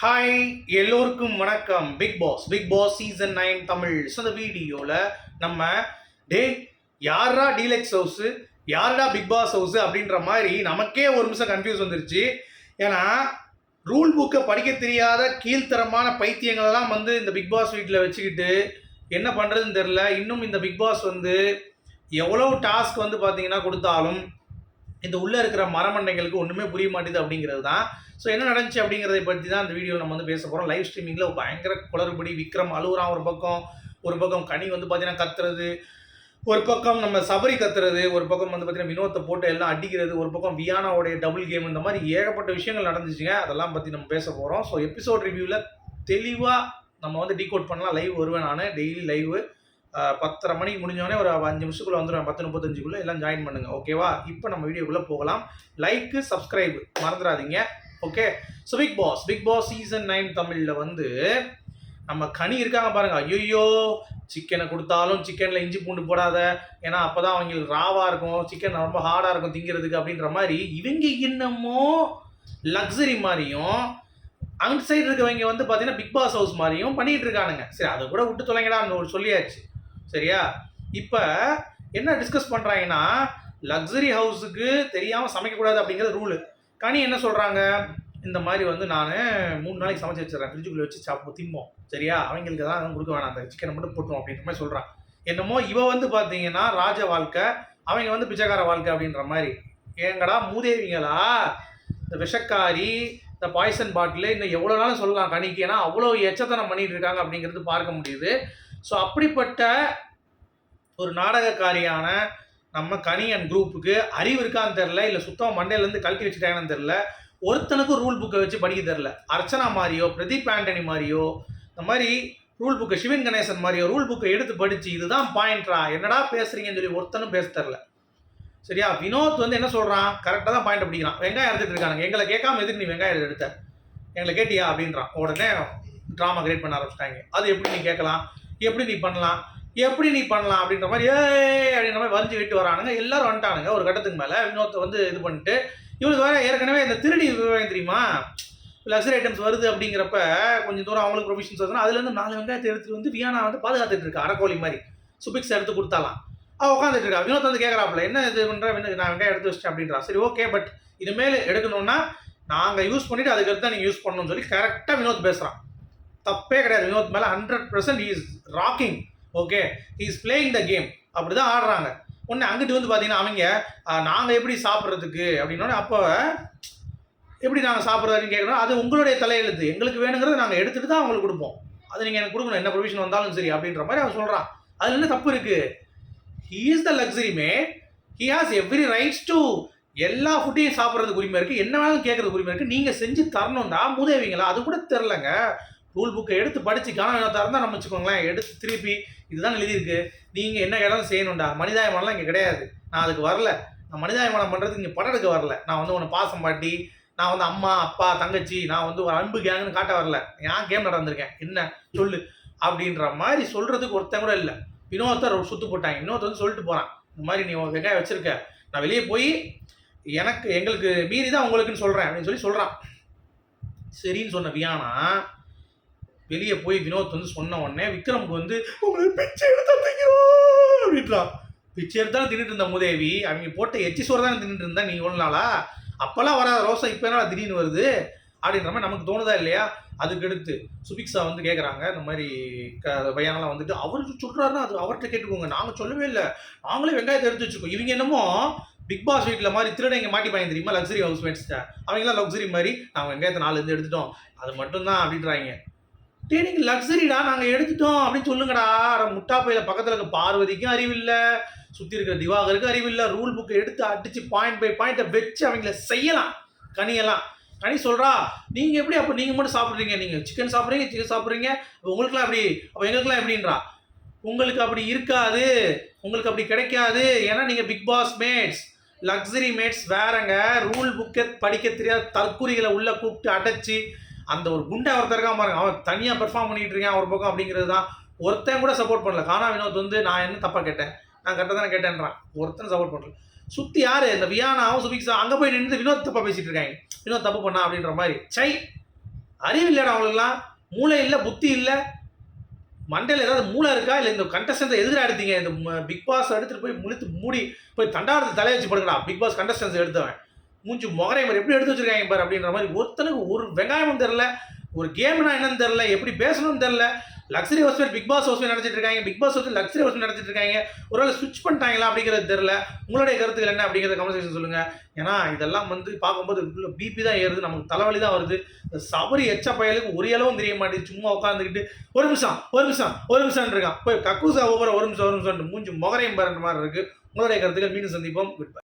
Hi எல்லோருக்கும் வணக்கம். Bigg Boss Bigg Boss season nine Tamil so அந்த வீடியோவில் நம்ம டே யாரா டீலக்ஸ் ஹவுஸு யாரா பிக் பாஸ் ஹவுஸு அப்படின்ற மாதிரி நமக்கே ஒரு நிமிஷம் கன்ஃபியூஸ் வந்துருச்சு. ஏன்னா ரூல் புக்கை படிக்க தெரியாத கீழ்த்தரமான பைத்தியங்களெல்லாம் வந்து இந்த பிக் பாஸ் வீட்டில் வச்சுக்கிட்டு என்ன பண்ணுறதுன்னு தெரில இன்னும் இந்த பிக் பாஸ் வந்து எவ்வளோ டாஸ்க் வந்து பார்த்தீங்கன்னா கொடுத்தாலும் இந்த உள்ளே இருக்கிற மரமண்டைகளுக்கு ஒன்றுமே புரிய மாட்டேது அப்படிங்கிறது தான் ஸோ என்ன நடந்துச்சு அப்படிங்கிறத பற்றி தான் அந்த வீடியோ நம்ம வந்து பேச போகிறோம் லைவ் ஸ்ட்ரீமிங்கில் பயங்கர குளறுபடி விக்ரம் அழுகுறான் ஒரு பக்கம் ஒரு பக்கம் கனி வந்து பார்த்தீங்கன்னா கத்துறது ஒரு பக்கம் நம்ம சபரி கத்துறது ஒரு பக்கம் வந்து பார்த்தீங்கன்னா வினோத்தை போட்டு எல்லாம் அடிக்கிறது ஒரு பக்கம் வியானாவுடைய டபுள் கேம் இந்த மாதிரி ஏகப்பட்ட விஷயங்கள் நடந்துச்சுங்க. அதெல்லாம் பற்றி நம்ம பேச போகிறோம் ஸோ எபிசோட் ரிவ்யூவில் தெளிவாக நம்ம வந்து டீகோட் பண்ணலாம். லைவ் வருவேன் நான். டெய்லி லைவ் பத்தரை மணிக்கு முடிஞ்சோடனே ஒரு அஞ்சு நிமிஷத்துக்குள்ள வந்துடுவேன் பத்து முப்பத்தஞ்சுக்குள்ளே எல்லாம் ஜாயின் பண்ணுங்க ஓகேவா இப்போ நம்ம வீடியோக்குள்ளே போகலாம். லைக்கு சப்ஸ்கிரைப் மறந்துடாதீங்க okay so Bigg Boss Bigg Boss season nine தமிழில் வந்து நம்ம கனி இருக்காங்க பாருங்க. ஐயோ சிக்கனை கொடுத்தாலும் சிக்கனில் இஞ்சி பூண்டு போடாத. ஏன்னா அப்போ தான் அவங்களுக்கு ராவாக இருக்கும் சிக்கன் ரொம்ப ஹார்டாக இருக்கும் திங்கிறதுக்கு அப்படின்ற மாதிரி இவங்க என்னமோ லக்ஸரி மாதிரியும் அவுட் சைடு இருக்கவங்க வந்து பார்த்தீங்கன்னா பிக் பாஸ் ஹவுஸ் மாதிரியும் பண்ணிகிட்டு இருக்கானுங்க. சரி அதை கூட விட்டு தொலைங்கடா ஒரு சொல்லியாச்சு. சரியா? இப்போ என்ன டிஸ்கஸ் பண்ணுறாங்கன்னா லக்ஸரி ஹவுஸுக்கு தெரியாமல் சமைக்கக்கூடாது அப்படிங்கிற ரூலு கனி என்ன சொல்கிறாங்க இந்த மாதிரி வந்து நான் மூணு நாளைக்கு சமைச்சு வச்சிடறேன். ஃப்ரிட்ஜுக்குள்ளே வச்சு சாப்பிட்டு திம்போம். சரியா? அவங்களுக்கு தான் கொடுக்க வேணாம். அந்த சிக்கனை மட்டும் போட்டுரும் அப்படின்ற மாதிரி சொல்கிறான் என்னமோ இவ வந்து பார்த்தீங்கன்னா ராஜ வாழ்க்கை அவங்க வந்து பிச்சைக்கார வாழ்க்கை அப்படின்ற மாதிரி. ஏங்கடா மூதேவிங்களா இந்த விஷக்காரி இந்த பாய்சன் பாட்டில் இன்னும் எவ்வளோ நாளும் சொல்லலாம் கணிக்கு ஏன்னா அவ்வளோ எச்சத்தனம் பண்ணிட்டு இருக்காங்க அப்படிங்கிறது பார்க்க முடியுது. ஸோ அப்படிப்பட்ட ஒரு நாடகக்காரியான நம்ம கனியன் குரூப்புக்கு அறிவு இருக்கான்னு தெரில இல்லை சுத்தம் மண்டையிலேருந்து கழட்டி வச்சுட்டாங்கன்னு தெரில ஒருத்தனுக்கும் ரூல் புக்கை வச்சு படிக்க தெரில அர்ச்சனா மாதிரியோ பிரதீப் ஆண்டனி மாதிரியோ இந்த மாதிரி ரூல் புக்கை சிவன் கணேசன் மாதிரியோ ரூல் புக்கை எடுத்து படித்து இதுதான் பாயிண்ட்ரா என்னடா பேசுகிறீங்கன்னு சொல்லி ஒருத்தனும் பேச தெரில சரியா? வினோத் வந்து என்ன சொல்கிறான் கரெக்டாக தான் பாயிண்ட் பிடிக்கிறான். வெங்காயம் எடுத்துட்டு இருக்கானுங்க. எங்களை கேட்காம எதுக்கு நீ வெங்காயம் எடுத்த எங்களை கேட்டியா? அப்படின்றான். உடனே ட்ராமா கிரியேட் பண்ண ஆரம்பிச்சிட்டாங்க. அது எப்படி நீ கேட்கலாம்? எப்படி நீ பண்ணலாம்? எப்படி நீ பண்ணலாம்? அப்படின்ற மாதிரி ஏய் அப்படின்ற மாதிரி வரைஞ்சி விட்டு வரானுங்க. எல்லாரும் வந்துட்டானுங்க. ஒரு கட்டத்துக்கு மேலே வினோத்தை வந்து இது பண்ணிட்டு இவங்களுக்கு வேறு ஏற்கனவே இந்த திருடி விவகாரம் தெரியுமா? லக்ஸரி ஐட்டம்ஸ் வருது அப்படிங்கிறப்ப கொஞ்சம் தூரம் அவங்களுக்கு ப்ரொவிஷன்ஸ் வருதுன்னா அதுலேருந்து நாலு வெங்காயத்தை எடுத்துகிட்டு வந்து வியானா வந்து பாதுகாத்துட்டு இருக்கா? அரைக்கோழி மாதிரி. சுபிக்ஸ் எடுத்து கொடுத்தாலாம். அவள் உட்காந்துட்டு இருக்கா? வினோத் வந்து கேட்குறாப்புல என்ன இது பண்ணுற நான் வெங்காயம் எடுத்து வச்சிட்டேன் அப்படின்றா. சரி ஓகே பட் இனிமேல் எடுக்கணும்னா நாங்கள் யூஸ் பண்ணிவிட்டு அதுக்கடுத்து நீங்கள் யூஸ் பண்ணணும்னு சொல்லி கரெக்டாக வினோத் பேசுகிறான் தப்பே கிடையாது. வினோத் மேலே hundred percent is rocking okay is playing the game அப்படி தான் ஆடுறாங்க. ஒன்று அங்கிட்டு வந்து பார்த்தீங்கன்னா அவங்க நாங்கள் எப்படி சாப்பிட்றதுக்கு? அப்படின்னோடனே அப்போ எப்படி நாங்கள் சாப்பிட்றதுன்னு கேட்குறோம் அது உங்களுடைய தலையெழுத்து. எங்களுக்கு வேணுங்கிறத நாங்கள் எடுத்துகிட்டு தான் அவங்களுக்கு கொடுப்போம். அது நீங்கள் எனக்கு கொடுக்கணும். என்ன ப்ரொவிஷன் வந்தாலும் சரி அப்படின்ற மாதிரி அவன் சொல்கிறான் அதில் என்ன தப்பு இருக்குது he is the luxury may he has every rights to எல்லா ஃபுட்டையும் சாப்பிட்றதுக்கு உரிமை இருக்குது என்ன வேணாலும் கேட்குறது உரிமை இருக்குது நீங்கள் செஞ்சு தரணும்டா. முதவிங்களா அது கூட தெரிலங்க ரூல் புக்கை எடுத்து படித்து கனவு இருந்தால் நம்ம வச்சுக்கோங்களேன். எடுத்து திருப்பி இதுதான் எழுதியிருக்கு. நீங்கள் என்ன இடம் செய்யணும்டா. மனிதாயமானலாம் இங்கே கிடையாது. நான் அதுக்கு வரல. நான் மனிதாயமானம் பண்ணுறதுக்கு இங்கே படம் எடுக்க வரல. நான் வந்து உன்னை பாசம் பாட்டி நான் வந்து அம்மா அப்பா தங்கச்சி நான் வந்து ஒரு அன்பு கேங்குன்னு காட்ட வரல. நான் கேம் நடந்திருக்கேன்? என்ன? சொல்லு. அப்படின்ற மாதிரி சொல்கிறதுக்கு ஒருத்தன் கூட இல்லை. இன்னொருத்தர் ஒரு சுத்து போட்டாங்க இன்னொருத்தர் வந்து சொல்லிட்டு போகிறான் இந்த மாதிரி நீ வெங்காயம் வச்சுருக்க. நான் வெளியே போய் எனக்கு எங்களுக்கு மீறி தான் உங்களுக்குன்னு சொல்கிறேன் அப்படின்னு சொல்லி சொல்கிறான் சரின்னு சொன்ன வியானா வெளியே போய் வினோத் வந்து சொன்ன உடனே விக்ரமுக்கு வந்து உங்களுக்கு பிச்சை எடுத்தா திங்கிறோம் அப்படின்றான் பிச்சை எடுத்தாலும் தின்னுட்டு இருந்த முதேவி. அவங்க போட்ட எச்சி சோறு தான் தின்னுட்டு இருந்தா நீ இவ்வளோ நாளா? அப்போல்லாம் வராத ரோசா இப்போ என்ன திடீர்னு வருது? அப்படின்ற மாதிரி நமக்கு தோணுதா இல்லையா? அதுக்கு எடுத்து சுபிக்ஸா வந்து கேட்குறாங்க இந்த மாதிரி க பையனெல்லாம் வந்துட்டு அவர் சொல்கிறாருன்னா அது அவர்கிட்ட கேட்டுக்கோங்க. நாங்கள் சொல்லவே இல்லை. நாங்களே வெங்காயத்தை எடுத்து வச்சுக்கோம் இவங்க என்னமோ பிக் பாஸ் வீட்டில் மாதிரி திருடங்க மாட்டி பாங்க தெரியுமா? லக்ஸரி ஹவுஸ் மேட்ஸ்ட்டை அவங்களாம் லக்ஸரி மாதிரி நாங்கள் வெங்காயத்தை நாலு இருந்து எடுத்துட்டோம். அது மட்டும்தான் அப்படின்றாங்க. டே லக்ஸரிடா நாங்கள் எடுத்துட்டோம் அப்படின்னு சொல்லுங்கடா. முட்டாப்பையில் பக்கத்தில் இருக்க பார்வதிக்கும் அறிவில்லை. சுற்றி இருக்கிற திவாகருக்கு அறிவில்லை. ரூல் புக்கை எடுத்து அடித்து பாயிண்ட் பை பாயிண்ட்டை வச்சு அவங்கள செய்யலாம். கனியெல்லாம். கனி சொல்கிறா நீங்கள் எப்படி அப்போ நீங்கள் மட்டும் சாப்பிட்றீங்க? நீங்கள் சிக்கன் சாப்பிட்றீங்க சிக்கன் சாப்பிட்றீங்க? உங்களுக்குலாம் எப்படி? அப்போ எங்களுக்குலாம் எப்படின்றா? உங்களுக்கு அப்படி இருக்காது. உங்களுக்கு அப்படி கிடைக்காது. ஏன்னா நீங்கள் Bigg Boss mates luxury mates வேறங்க. ரூல் புக்கை படிக்க தெரியாத தற்கூரிகளை உள்ளே கூப்பிட்டு அடைச்சி அந்த ஒரு குண்டை ஒருத்தர் இருக்கான் பாருங்க. அவன் தனியாக பெர்ஃபார்ம் பண்ணிட்டு இருக்கான் ஒரு பக்கம் அப்படிங்கிறது தான். ஒருத்தன் கூட சப்போர்ட் பண்ணல. கானா வினோத் வந்து நான் என்ன தப்பாக கேட்டேன்? நான் கரெக்டாக தானே கேட்டேன்றான். ஒருத்தன் சப்போர்ட் பண்ணல. சுற்றி யார்? இந்த வியானாவும் சுபிக்ஸா அங்கே போய் நின்று வினோத் தப்பாக பேசிகிட்டு இருக்காங்க. வினோத் தப்பு பண்ணா? அப்படின்ற மாதிரி. சை அறிவு இல்லைடா அவங்களுக்குலாம் மூளை இல்லை புத்தி இல்லை. மண்டையில் ஏதாவது மூளை இருக்கா? இல்லை இந்த கண்டஸ்டன்ஸை எதிராக எடுத்தீங்க? இந்த பிக் பாஸ் எடுத்துகிட்டு போய் முழித்து மூடி போய் தண்டாரத்தை தலையை வச்சு படுங்கடா பிக் பாஸ் கண்டஸ்டன்ஸ் எடுத்தவன். மூஞ்சி முகரை மாதிரி எப்படி எடுத்து வச்சிருக்காங்க பாரு அப்படின்ற மாதிரி ஒருத்தனுக்கு ஒரு வெங்காயமும் தெரில ஒரு கேம்னா என்னன்னு தெரில எப்படி பேசணும்னு தெரில luxury house Bigg Boss house நடத்திட்டு இருக்காங்க Bigg Boss house luxury house நடத்திட்டு இருக்காங்க. ஒருவேளை ஸ்விட்ச் பண்ணிட்டாங்களா அப்படிங்கிறது தெரில உங்களுடைய கருத்துக்கள் என்ன அப்படிங்கிறத கன்வர்சேஷன் சொல்லுங்க. ஏன்னா இதெல்லாம் வந்து பார்க்கும்போது பிபி தான் ஏறுது நமக்கு தலைவலி தான் வருது. இந்த சபரி எச்ச பயலுக்கு ஒரு அளவும் தெரிய மாட்டேங்குது. சும்மா உட்காந்துக்கிட்டு ஒரு நிமிஷம் ஒரு நிமிஷம் ஒரு நிமிஷம் இருக்கான். போய் கக்கூசா ஒவ்வொரு ஒரு நிமிஷம் ஒரு நிமிஷம் மூஞ்சி முகரையும் பாருன்ற மாதிரி இருக்கு. உங்களுடைய கருத்துக்கள் மீண்டும் சந்திப்போம். குட்